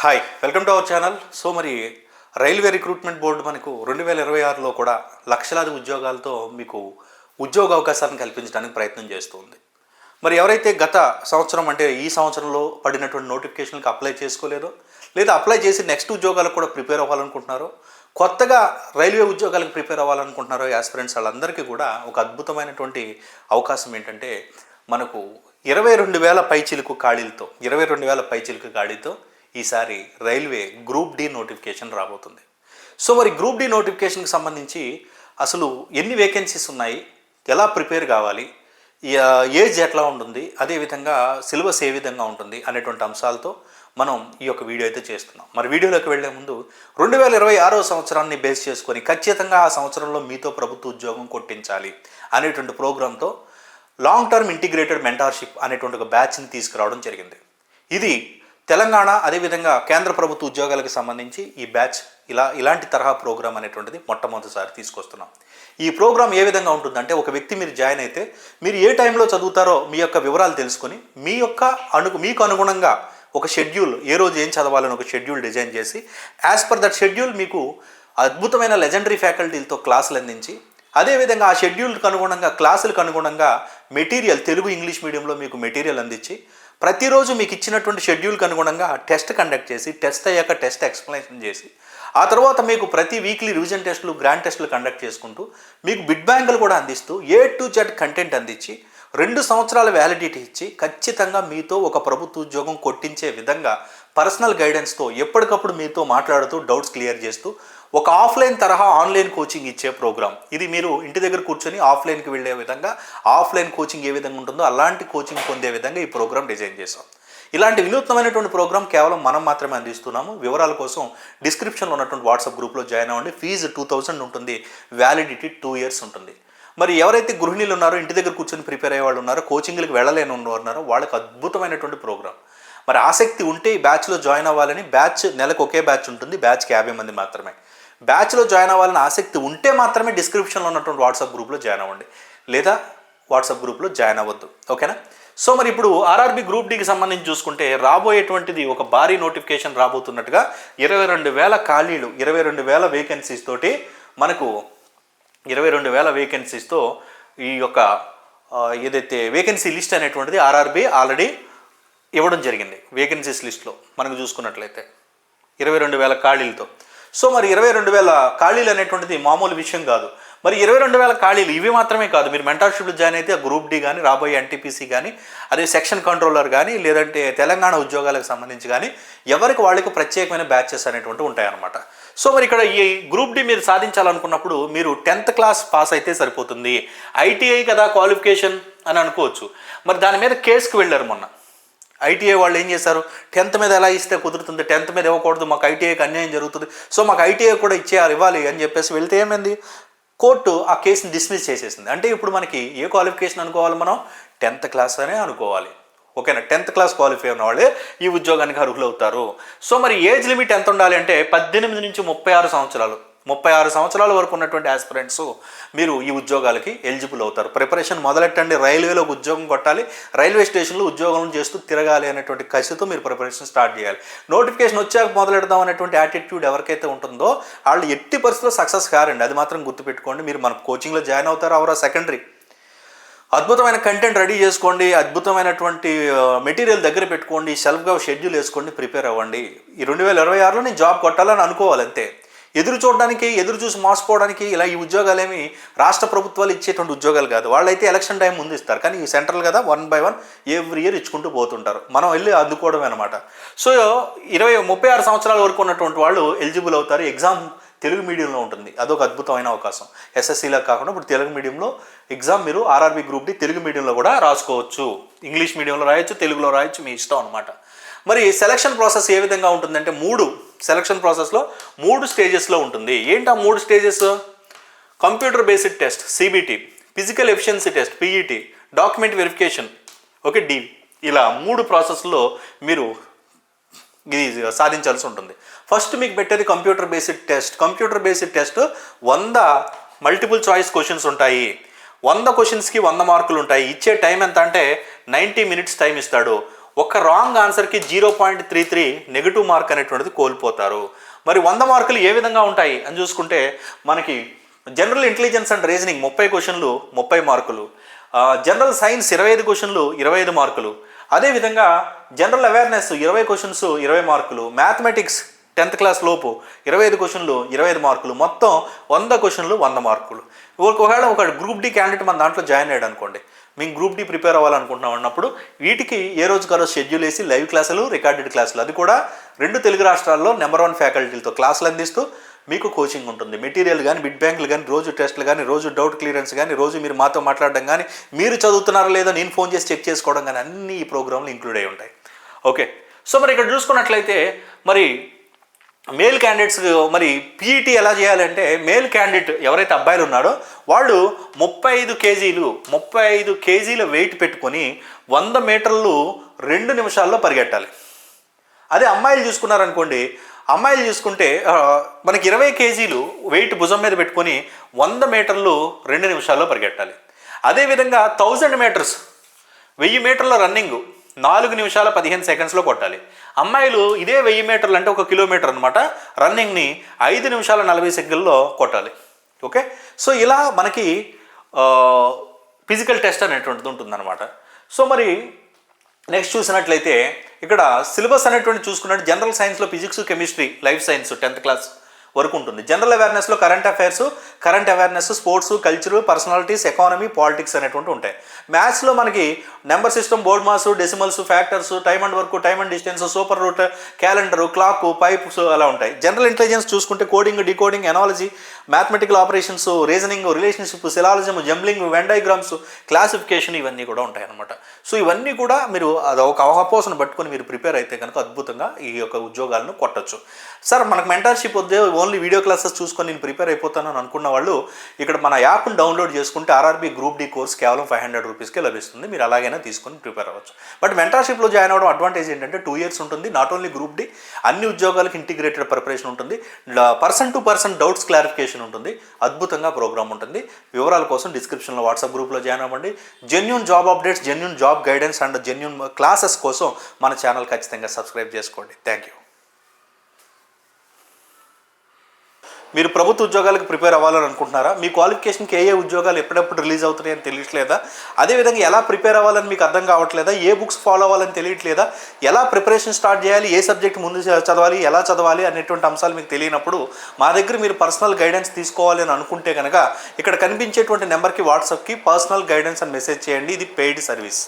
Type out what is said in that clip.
Hi welcome to our channel so మరి railway recruitment board మనకు రెండు వేల ఇరవై ఆరులో కూడా లక్షలాది ఉద్యోగాలతో మీకు ఉద్యోగ అవకాశాలను కల్పించడానికి ప్రయత్నం చేస్తుంది. మరి ఎవరైతే గత సంవత్సరం అంటే ఈ సంవత్సరంలో పడినటువంటి నోటిఫికేషన్కి అప్లై చేసుకోలేదో లేదా అప్లై చేసి నెక్స్ట్ ఉద్యోగాలకు కూడా ప్రిపేర్ అవ్వాలనుకుంటున్నారో కొత్తగా రైల్వే ఉద్యోగాలకు ప్రిపేర్ అవ్వాలనుకుంటున్నారో యాస్పిరెంట్స్ వాళ్ళందరికీ కూడా ఒక అద్భుతమైనటువంటి అవకాశం ఏంటంటే మనకు ఇరవై రెండు వేల పైచిలుకు ఖాళీలతో ఇరవై రెండు వేల పైచిలుకు ఖాళీతో ఈసారి రైల్వే గ్రూప్ డి నోటిఫికేషన్ రాబోతుంది. సో మరి గ్రూప్ డి నోటిఫికేషన్కి సంబంధించి అసలు ఎన్ని వేకెన్సీస్ ఉన్నాయి? ఎలా ప్రిపేర్ కావాలి? ఏజ్ ఎట్లా ఉంటుంది? అదేవిధంగా సిలబస్ ఏ విధంగా ఉంటుంది? అనేటువంటి అంశాలతో మనం ఈ యొక్క వీడియో అయితే చేస్తున్నాం. మరి వీడియోలోకి వెళ్ళే ముందు రెండు వేల ఇరవై ఆరో సంవత్సరాన్ని బేస్ చేసుకొని ఖచ్చితంగా ఆ సంవత్సరంలో మీతో ప్రభుత్వ ఉద్యోగం కొట్టించాలి అనేటువంటి ప్రోగ్రాంతో లాంగ్ టర్మ్ ఇంటిగ్రేటెడ్ మెంటార్షిప్ అనేటువంటి ఒక బ్యాచ్ని తీసుకురావడం జరిగింది. ఇది తెలంగాణ అదేవిధంగా కేంద్ర ప్రభుత్వ ఉద్యోగాలకు సంబంధించి ఈ బ్యాచ్ ఇలా ఇలాంటి తరహా ప్రోగ్రామ్ అనేటువంటిది మొట్టమొదటిసారి తీసుకొస్తున్నాం. ఈ ప్రోగ్రామ్ ఏ విధంగా ఉంటుందంటే ఒక వ్యక్తి మీరు జాయిన్ అయితే మీరు ఏ టైంలో చదువుతారో మీ యొక్క వివరాలు తెలుసుకొని మీ యొక్క అను మీకు అనుగుణంగా ఒక షెడ్యూల్ ఏ రోజు ఏం చదవాలని ఒక షెడ్యూల్ డిజైన్ చేసి యాజ్ పర్ దట్ షెడ్యూల్ మీకు అద్భుతమైన లెజెండరీ ఫ్యాకల్టీలతో క్లాసులు అందించి అదేవిధంగా ఆ షెడ్యూల్కి అనుగుణంగా క్లాసులకు అనుగుణంగా మెటీరియల్ తెలుగు ఇంగ్లీష్ మీడియంలో మీకు మెటీరియల్ అందించి ప్రతిరోజు మీకు ఇచ్చినటువంటి షెడ్యూల్కి అనుగుణంగా టెస్ట్ కండక్ట్ చేసి టెస్ట్ అయ్యాక టెస్ట్ ఎక్స్ప్లెనేషన్ చేసి ఆ తర్వాత మీకు ప్రతి వీక్లీ రివిజన్ టెస్టులు గ్రాండ్ టెస్టులు కండక్ట్ చేసుకుంటూ మీకు బిడ్ బ్యాంకులు కూడా అందిస్తూ ఏ టు జెడ్ కంటెంట్ అందించి రెండు సంవత్సరాల వ్యాలిడిటీ ఇచ్చి ఖచ్చితంగా మీతో ఒక ప్రభుత్వ ఉద్యోగం కొట్టించే విధంగా పర్సనల్ గైడెన్స్తో ఎప్పటికప్పుడు మీతో మాట్లాడుతూ డౌట్స్ క్లియర్ చేస్తూ ఒక ఆఫ్లైన్ తరహా ఆన్లైన్ కోచింగ్ ఇచ్చే ప్రోగ్రామ్ ఇది మీరు ఇంటి దగ్గర కూర్చొని ఆఫ్లైన్కి వెళ్ళే విధంగా ఆఫ్లైన్ కోచింగ్ ఏ విధంగా ఉంటుందో అలాంటి కోచింగ్ పొందే విధంగా ఈ ప్రోగ్రామ్ డిజైన్ చేశాం. ఇలాంటి వినూత్నమైనటువంటి ప్రోగ్రామ్ కేవలం మనం మాత్రమే అందిస్తున్నాము. వివరాల కోసం డిస్క్రిప్షన్లో ఉన్నటువంటి వాట్సాప్ గ్రూప్లో జాయిన్ అవ్వండి. ఫీజు టూ థౌజండ్ ఉంటుంది. వ్యాలిడిటీ టూ ఇయర్స్ ఉంటుంది. మరి ఎవరైతే గృహిణులు ఉన్నారో ఇంటి దగ్గర కూర్చొని ప్రిపేర్ అయ్యే వాళ్ళు ఉన్నారో కోచింగ్లకు వెళ్ళలేని ఉన్నవారు ఉన్నారో వాళ్ళకి అద్భుతమైనటువంటి ప్రోగ్రామ్ మరి ఆసక్తి ఉంటే ఈ బ్యాచ్లో జాయిన్ అవ్వాలని బ్యాచ్ నెలకు ఒకే బ్యాచ్ ఉంటుంది బ్యాచ్కి యాభై మంది మాత్రమే. బ్యాచ్లో జాయిన్ అవ్వాలని ఆసక్తి ఉంటే మాత్రమే డిస్క్రిప్షన్లో ఉన్నటువంటి వాట్సాప్ గ్రూప్లో జాయిన్ అవ్వండి. లేదా వాట్సాప్ గ్రూప్లో జాయిన్ అవ్వద్దు. ఓకేనా సో మరి ఇప్పుడు ఆర్ఆర్బి గ్రూప్ డికి సంబంధించి చూసుకుంటే రాబోయేటువంటిది ఒక భారీ నోటిఫికేషన్ రాబోతున్నట్టుగా ఇరవై రెండు వేల ఖాళీలు ఇరవై రెండు వేల వేకెన్సీస్ తోటి మనకు ఇరవై రెండు వేల వేకెన్సీస్తో ఈ యొక్క ఏదైతే వేకెన్సీ లిస్ట్ అనేటువంటిది ఆర్ఆర్బి ఆల్రెడీ ఇవ్వడం జరిగింది వేకెన్సీస్ లిస్ట్లో మనకు చూసుకున్నట్లయితే. ఇరవై రెండు వేల ఖాళీలతో. సో మరి ఇరవై రెండు వేల ఖాళీలు అనేటువంటిది మామూలు విషయం కాదు. మరి ఇరవై రెండు వేల ఖాళీలు ఇవి మాత్రమే కాదు. మీరు మెంటర్షిప్లు జాయిన్ అయితే గ్రూప్ డి కానీ రాబోయే ఎన్టీపీసీ కానీ అదే సెక్షన్ కంట్రోలర్ కానీ లేదంటే తెలంగాణ ఉద్యోగాలకు సంబంధించి కానీ ఎవరికి వాళ్ళకి ప్రత్యేకమైన బ్యాచెస్ అనేటువంటి ఉంటాయన్నమాట. సో మరి ఇక్కడ ఈ గ్రూప్ డి మీరు సాధించాలనుకున్నప్పుడు మీరు టెన్త్ క్లాస్ పాస్ అయితే సరిపోతుంది. ఐటీఐ కదా క్వాలిఫికేషన్ అని అనుకోవచ్చు. మరి దాని మీద కేసుకు వెళ్ళారు మొన్న. ఐటీఐ వాళ్ళు ఏం చేశారు? టెన్త్ మీద ఎలా ఇస్తే కుదురుతుంది? టెన్త్ మీద ఇవ్వకూడదు. మాకు ఐటీఐకి అన్యాయం జరుగుతుంది. సో మాకు ఐటీఐ కూడా ఇచ్చేయాలి ఇవ్వాలి అని చెప్పేసి వెళ్తే ఏమైంది? కోర్టు ఆ కేసుని డిస్మిస్ చేసేసింది. అంటే ఇప్పుడు మనకి ఏ క్వాలిఫికేషన్ అనుకోవాలి మనం? టెన్త్ క్లాస్ అనే అనుకోవాలి. ఓకేనా? టెన్త్ క్లాస్ క్వాలిఫై ఉన్న వాళ్ళే ఈ ఉద్యోగానికి అర్హులు అవుతారు సో మరి ఏజ్ లిమిట్ ఎంత ఉండాలి అంటే పద్దెనిమిది నుంచి ముప్పై ఆరు సంవత్సరాలు. ముప్పై ఆరు సంవత్సరాల వరకు ఉన్నటువంటి ఆస్పిరెంట్స్ మీరు ఈ ఉద్యోగాలకి ఎలిజిబుల్ అవుతారు. ప్రిపరేషన్ మొదలెట్టండి రైల్వేలో ఒక ఉద్యోగం కొట్టాలి రైల్వే స్టేషన్లో ఉద్యోగం చేస్తూ తిరగాలి అనేటువంటి కసితో మీరు ప్రిపరేషన్ స్టార్ట్ చేయాలి. నోటిఫికేషన్ వచ్చాక మొదలెడదాం అనేటువంటి యాటిట్యూడ్ ఎవరికైతే ఉంటుందో వాళ్ళు ఎట్టి పరిస్థితుల్లో సక్సెస్ కారండి. అది మాత్రం గుర్తుపెట్టుకోండి. మీరు మన కోచింగ్లో జాయిన్ అవుతారు? అవరా సెకండరీ అద్భుతమైన కంటెంట్ రెడీ చేసుకోండి అద్భుతమైనటువంటి మెటీరియల్ దగ్గర పెట్టుకోండి సెల్ఫ్గా షెడ్యూల్ వేసుకోండి ప్రిపేర్ అవ్వండి. ఈ రెండు వేల ఇరవై ఆరులో నేను జాబ్ కొట్టాలని అనుకోవాలి అంతే. ఎదురు చూడడానికి ఎదురు చూసి మోసపోవడానికి ఇలా ఈ ఉద్యోగాలు ఏమి రాష్ట్ర ప్రభుత్వాలు ఇచ్చేటువంటి ఉద్యోగాలు కాదు. వాళ్ళైతే ఎలక్షన్ టైం ముందు ఇస్తారు. కానీ ఈ సెంట్రల్ కదా one by one every year ఇచ్చుకుంటూ పోతుంటారు. మనం వెళ్ళి అందుకోవడమే అనమాట సో ఇరవై ముప్పై ఆరు సంవత్సరాల వరకు ఉన్నటువంటి వాళ్ళు ఎలిజిబుల్ అవుతారు. ఎగ్జామ్ తెలుగు మీడియంలో ఉంటుంది. అదొక అద్భుతమైన అవకాశం. ఎస్ఎస్సీలా కాకుండా ఇప్పుడు తెలుగు మీడియంలో ఎగ్జామ్ మీరు ఆర్ఆర్బీ గ్రూప్ డి తెలుగు మీడియంలో కూడా రాసుకోవచ్చు. ఇంగ్లీష్ మీడియంలో రాయొచ్చు తెలుగులో రాయొచ్చు మీ ఇష్టం అనమాట మరి సెలక్షన్ ప్రాసెస్ ఏ విధంగా ఉంటుందంటే మూడు సెలక్షన్ ప్రాసెస్లో మూడు స్టేజెస్లో ఉంటుంది. ఏంటి ఆ మూడు stages computer based test CBT physical efficiency test PET document verification okay D ఇలా మూడు ప్రాసెస్లో మీరు ఇది సాధించాల్సి ఉంటుంది. ఫస్ట్ మీకు పెట్టేది computer based test computer based test వంద మల్టిపుల్ చాయిస్ క్వశ్చన్స్ ఉంటాయి. వంద క్వశ్చన్స్కి వంద మార్కులు ఉంటాయి. ఇచ్చే టైం ఎంత అంటే నైంటీ మినిట్స్ టైం ఇస్తాడు. ఒక wrong ఆన్సర్కి zero point three three negative mark అనేటువంటిది కోల్పోతారు. మరి వంద మార్కులు ఏ విధంగా ఉంటాయి అని చూసుకుంటే మనకి జనరల్ ఇంటెలిజెన్స్ అండ్ రీజనింగ్ ముప్పై క్వశ్చన్లు ముప్పై మార్కులు. జనరల్ సైన్స్ ఇరవై ఐదు క్వశ్చన్లు ఇరవై ఐదు మార్కులు. అదేవిధంగా జనరల్ అవేర్నెస్ ఇరవై క్వశ్చన్స్ ఇరవై మార్కులు. మ్యాథమెటిక్స్ టెన్త్ క్లాస్ లోపు ఇరవై ఐదు క్వశ్చన్లు ఇరవై ఐదు మార్కులు. మొత్తం వంద క్వశ్చన్లు వంద మార్కులు. ఒకవేళ ఒక గ్రూప్ డి క్యాండిడేట్ మన దాంట్లో జాయిన్ అయ్యాడు అనుకోండి మేము గ్రూప్ డి ప్రిపేర్ అవ్వాలనుకుంటున్నాం అన్నప్పుడు వీటికి ఏ రోజు ఆ రోజు షెడ్యూల్ వేసి లైవ్ క్లాసులు రికార్డెడ్ క్లాసులు. అది కూడా రెండు తెలుగు రాష్ట్రాల్లో నెంబర్ వన్ ఫ్యాకల్టీలతో క్లాసులు అందిస్తూ మీకు కోచింగ్ ఉంటుంది. మెటీరియల్ కానీ బిడ్ బ్యాంకులు కానీ రోజు టెస్ట్లు కానీ రోజు డౌట్ క్లియరెన్స్ కానీ రోజు మీరు మాతో మాట్లాడడం కానీ మీరు చదువుతున్నారా లేదా నేను ఫోన్ చేసి చెక్ చేసుకోవడం కానీ అన్ని ఈ ప్రోగ్రాంలు ఇంక్లూడ్ అయి ఉంటాయి. ఓకే. సో మరి ఇక్కడ చూసుకున్నట్లయితే మరి మేల్ క్యాండిడేట్స్ మరి పీఈటీ ఎలా చేయాలంటే మేల్ క్యాండిడేట్ ఎవరైతే అబ్బాయిలు ఉన్నాడో వాళ్ళు ముప్పై ఐదు కేజీలు ముప్పై ఐదు కేజీల వెయిట్ పెట్టుకొని వంద మీటర్లు రెండు నిమిషాల్లో పరిగెట్టాలి. అదే అమ్మాయిలు చూసుకున్నారనుకోండి అమ్మాయిలు చూసుకుంటే మనకి ఇరవై కేజీలు వెయిట్ భుజం మీద పెట్టుకొని వంద మీటర్లు రెండు నిమిషాల్లో పరిగెట్టాలి. అదేవిధంగా థౌజండ్ మీటర్స్ వెయ్యి మీటర్ల రన్నింగ్ నాలుగు నిమిషాల పదిహేను సెకండ్స్లో కొట్టాలి. అమ్మాయిలు ఇదే వెయ్యి మీటర్లు అంటే ఒక కిలోమీటర్ అనమాట రన్నింగ్ని ఐదు నిమిషాల నలభై సెకండ్లో కొట్టాలి. ఓకే? సో ఇలా మనకి ఫిజికల్ టెస్ట్ అనేటువంటిది ఉంటుందన్నమాట. సో మరి నెక్స్ట్ చూసినట్లయితే ఇక్కడ సిలబస్ అనేటువంటి చూసుకున్నట్టు జనరల్ సైన్స్లో physics chemistry life science tenth class వరకు ఉంటుంది. General అవేర్నెస్లో current affairs current awareness sports culture personalities economy politics అనేటువంటి ఉంటాయి. మ్యాథ్స్లో మనకి number system BODMAS decimals factors time and work time and distance super root calendar clock pipes అలా ఉంటాయి. General intelligence చూసుకుంటే coding decoding analogy mathematical operations reasoning relationship syllogism jumbling Venn diagrams classification ఇవన్నీ కూడా ఉంటాయి అనమాట సో ఇవన్నీ కూడా మీరు అది ఒక అవపోసను పట్టుకొని మీరు ప్రిపేర్ అయితే కనుక అద్భుతంగా ఈ యొక్క ఉద్యోగాలను కొట్టచ్చు. సార్ మనకు మెంటర్షిప్ వద్దే ఓన్లీ వీడియో క్లాసెస్ చూసుకొని నేను ప్రిపేర్ అయిపోతాను అనుకున్న వాళ్ళు ఇక్కడ మన యాప్ను డౌన్లోడ్ చేసుకుంటే ఆర్ఆర్బీ గ్రూప్ డి కోర్స్ కేవలం ఫైవ్ హండ్రెడ్ రూపీస్కే లభిస్తుంది. మీరు అలాగైనా తీసుకొని ప్రిపేర్ అవ్వచ్చు. బట్ మెంటర్షిప్లో జాయిన్ అవ్వడం అడ్వాంటేజ్ ఏంటంటే టూ ఇయర్స్ ఉంటుంది. నాట్ ఓన్లీ గ్రూప్ డి అన్ని ఉద్యోగాలకు ఇంటిగ్రేటెడ్ ప్రిపరేషన్ ఉంటుంది. Person to person doubts clarification ఉంటుంది. అద్భుతంగా ప్రోగ్రామ్ ఉంటుంది. వివరాల కోసం డిస్క్రిప్షన్లో వాట్సాప్ గ్రూప్లో జాయిన్ అవ్వండి. Genuine job updates genuine job guidance and genuine classes కోసం మన ఛానల్ ఖచ్చితంగా సబ్స్క్రైబ్ చేసుకోండి. Thank you. మీరు ప్రభుత్వ ఉద్యోగాలకు ప్రిపేర్ అవ్వాలని అనుకుంటున్నారా? మీ క్వాలిఫికేషన్కి ఏ ఏ ఉద్యోగాలు ఎప్పుడెప్పుడు రిలీజ్ అవుతున్నాయని తెలియట్లేదా? అదేవిధంగా ఎలా ప్రిపేర్ అవ్వాలని మీకు అర్థం కావట్లేదా? ఏ బుక్స్ ఫాలో అవ్వాలని తెలియట్లేదా? ఎలా ప్రిపరేషన్ స్టార్ట్ చేయాలి? ఏ సబ్జెక్ట్ ముందు చదవాలి? ఎలా చదవాలి? అనేటువంటి అంశాలు మీకు తెలియనప్పుడు మా దగ్గర మీరు పర్సనల్ గైడెన్స్ తీసుకోవాలి అని అనుకుంటే కనుక ఇక్కడ కనిపించేటువంటి నెంబర్కి వాట్సాప్కి పర్సనల్ గైడెన్స్ అని మెసేజ్ చేయండి. ఇది పెయిడ్ సర్వీస్.